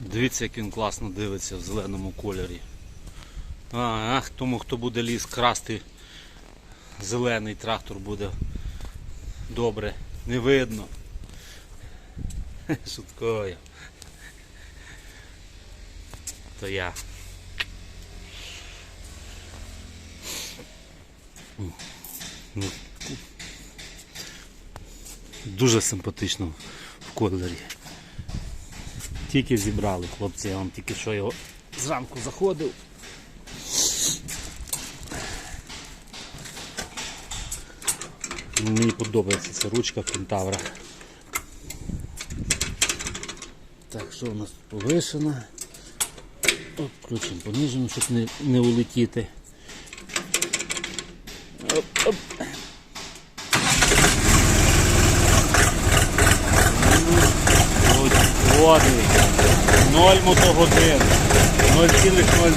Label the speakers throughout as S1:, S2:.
S1: Дивіться, як він класно дивиться в зеленому кольорі. А, ах, тому хто буде ліс красти, зелений трактор буде добре. Не видно. Шуткою. То я. Ну, Дуже симпатично в кольорі. Тільки зібрали хлопці, я вам тільки що його зранку заходив. Мені подобається ця ручка кентавра. Так, що у нас тут повишено? Оп, включимо понижимо, щоб не, не улетіти. Оп, оп. Води. 0 мотогодин. 0,0.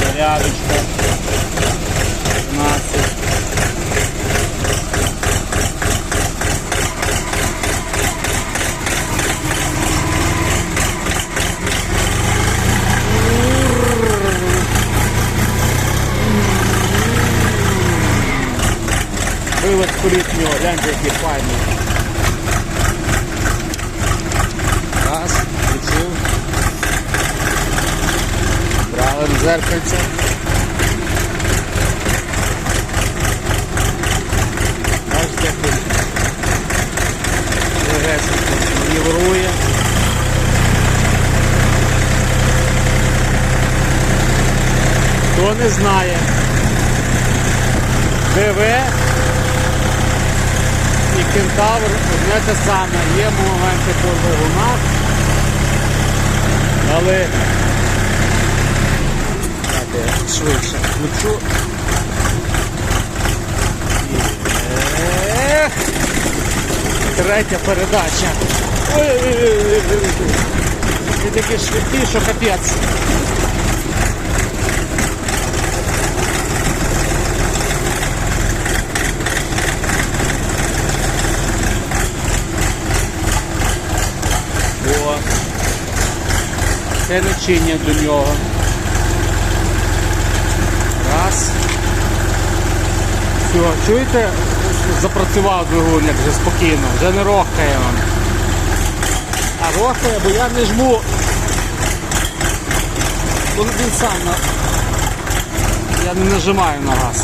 S1: Зарядочка. 15. Вилет колітнього, гляньте, який файний. Раз, включив. Правим зеркальце. Бачите, легесенько маневрує. Хто не знає, ДВ і кентавр одне те саме. Є моменти по двигунах, але швидше включу. Ех, Третя передача. Ой-ой-ой. Ти такий швидкий, що капець. Це начиння до нього. Раз. Все, чуєте, запрацював двигун, вже спокійно, вже не рохкає вам. А рохкає, бо я не жму. Бо він сам на... Я не нажимаю на газ.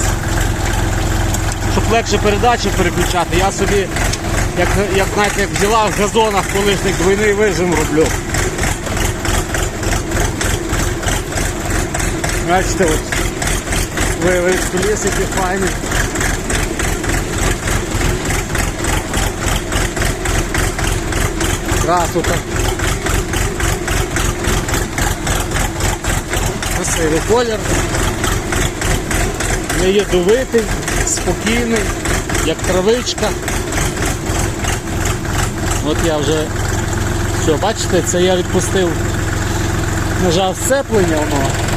S1: Щоб легше передачі переключати, я собі, як, як знаєте, як взяла в газонах колишніх двойний вижим роблю. Бачите, от виявить колесики файні. Красота. Красивий колір. Не ядовитий, спокійний, як травичка. От я вже все, бачите, це я відпустив, нажав сцеплення воно.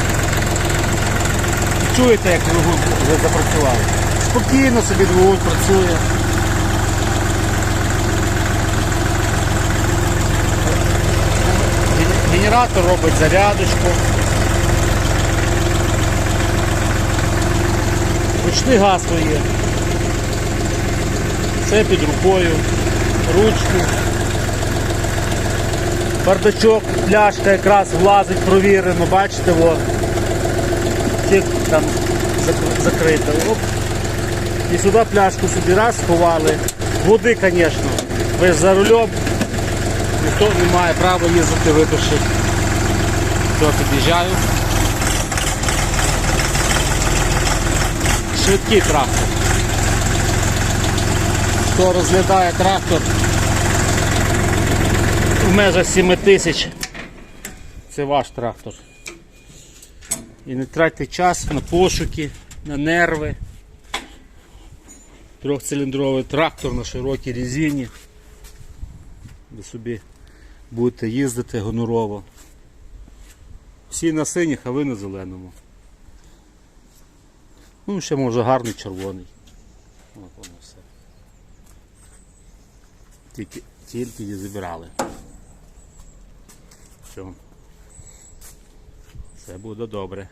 S1: Чуєте, як двигун вже запрацював? Спокійно собі двигун працює. Генератор робить зарядочку. Ручний газ є. Все під рукою, ручки. Бардачок, пляшка якраз влазить, провірено, бачите, во. Там зак- закрито. Оп. І сюди пляшку собі раз сховали. Води, звісно. Ви за рулем. Ніхто не має права їздити випивши. Все, під'їжджаю. Швидкий трактор. Хто розглядає трактор в межах 7 тисяч, це ваш трактор. І не тратьте час на пошуки, на нерви. Трьохциліндровий трактор на широкій резині. Ви собі будете їздити гонорово. Всі на синіх, а ви на зеленому. Ну, ще може гарний червоний. От воно все. Тільки, тільки її забирали. Все. Все буде добре.